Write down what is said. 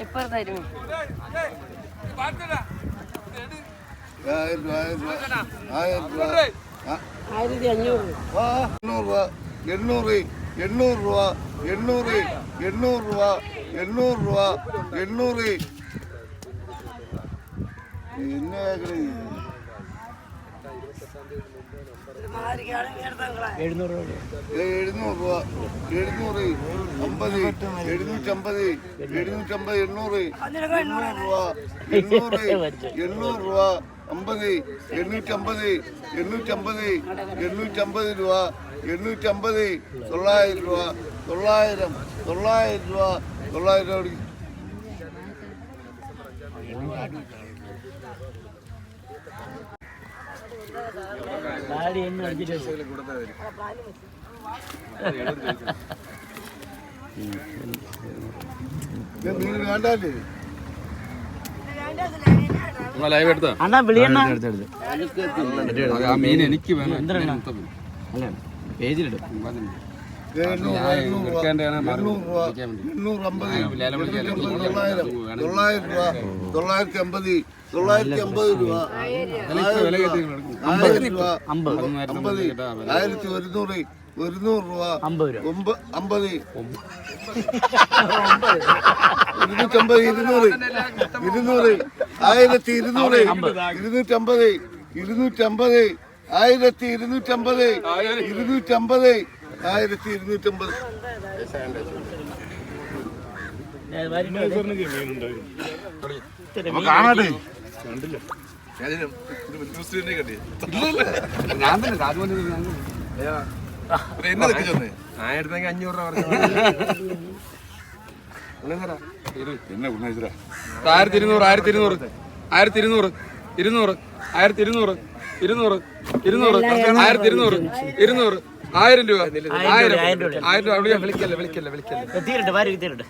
എപ്പോഴും തരും ആയിരത്തി അഞ്ഞൂറ് രൂപ എണ്ണൂറ് എണ്ണൂറ് രൂപ എണ്ണൂറ് എണ്ണൂറ് രൂപ എണ്ണൂറ് രൂപ എണ്ണൂറ് என்ன എഴുന്നൂറ് രൂപ എഴുന്നൂറ് അമ്പത് എഴുന്നൂറ്റമ്പത് എഴുന്നൂറ്റമ്പത് എണ്ണൂറ് എണ്ണൂറ് രൂപ എണ്ണൂറ് എണ്ണൂറ് രൂപ അമ്പത് എണ്ണൂറ്റമ്പത് എണ്ണൂറ്റമ്പത് എണ്ണൂറ്റമ്പത് രൂപ എണ്ണൂറ്റമ്പത് തൊള്ളായിരം രൂപ തൊള്ളായിരം തൊള്ളായിരം രൂപ തൊള്ളായിരം രൂപ കൊടുക്ക്. താടി എണ്ണ അടിച്ചിട്ട് ഇത് മീൻ വേണ്ടല്ലേ ലൈവ് എടുത്തോ അണ്ണാ വിളിയണ്ണ ആ മീൻ എനിക്ക് വേണം അല്ല പേജിലിടും തൊള്ളായിരം രൂപ. തൊള്ളായിരത്തി അമ്പത് തൊള്ളായിരത്തി അമ്പത് രൂപ ആയിരം രൂപ അമ്പത്. ആയിരത്തി ഒരുന്നൂറ് ഒരുന്നൂറ് രൂപ അമ്പത് ഇരുന്നൂറ്റമ്പത് ഇരുന്നൂറ് ഇരുന്നൂറ് ആയിരത്തി ഇരുന്നൂറ് ഇരുന്നൂറ്റമ്പത് ഇരുന്നൂറ്റമ്പത് ആയിരത്തി ഇരുന്നൂറ്റമ്പത് ഇരുന്നൂറ്റമ്പത് ആയിരത്തി ഇരുന്നൂറ്റമ്പത് കാണാട്ടെ. ഞാൻ തന്നെ അഞ്ഞൂറ് രൂപ ആയിരത്തി ഇരുന്നൂറ് ആയിരത്തി ഇരുന്നൂറ് ആയിരത്തി ഇരുന്നൂറ് ഇരുന്നൂറ് ആയിരത്തി ഇരുന്നൂറ് ഇരുന്നൂറ് ഇരുന്നൂറ് ആയിരത്തി ഇരുന്നൂറ് ഇരുന്നൂറ്. ആയിരം രൂപ. ആയിരം രൂപ. ആയിരം രൂപ. വിളിക്കല്ലേ വിളിക്കല്ലേ വിളിക്കല്ലേ. തീരട്ടെ